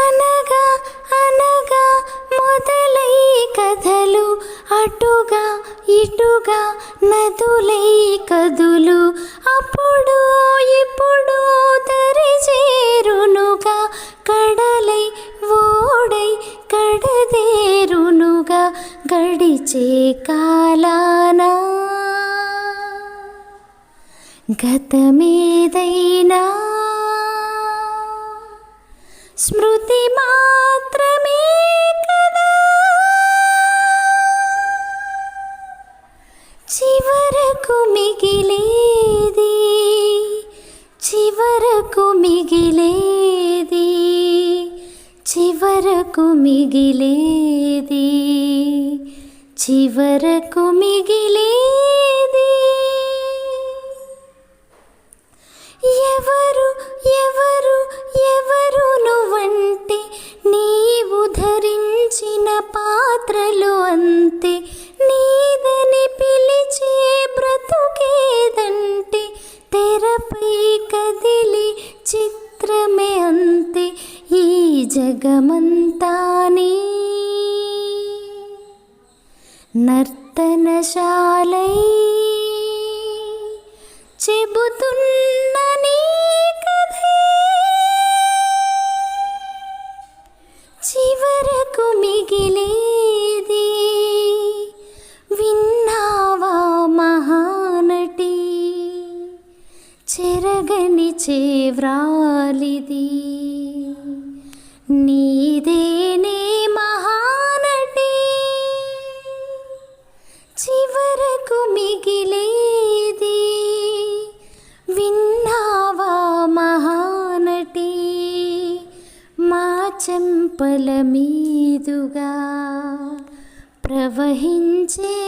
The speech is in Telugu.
అనగా అనగా మొదలై కథలు అటుగా ఇటుగా నదులై కదులు. అప్పుడు ఇప్పుడు దరి చేరునుగా కడలై ఓడై కడదేరునుగా గడిచే కాలానా. గతమేదైనా స్మృతి మాత్రమే కదా. చివరకు మిగిలేది చివరకు మిగిలేది చివరకు మిగిలేది చివరకు మిగిలేది జగమంతానే నర్తనశాలై చెబుతున్న నీ కథే. చివరకు మిగిలేది విన్నావా మహానటి? చెరగని చేవ్రాలిది. నీదేనే మహానటి. చివరకు మిగిలేది విన్నావా మహానటి? మా చెంపల మీదుగా ప్రవహించే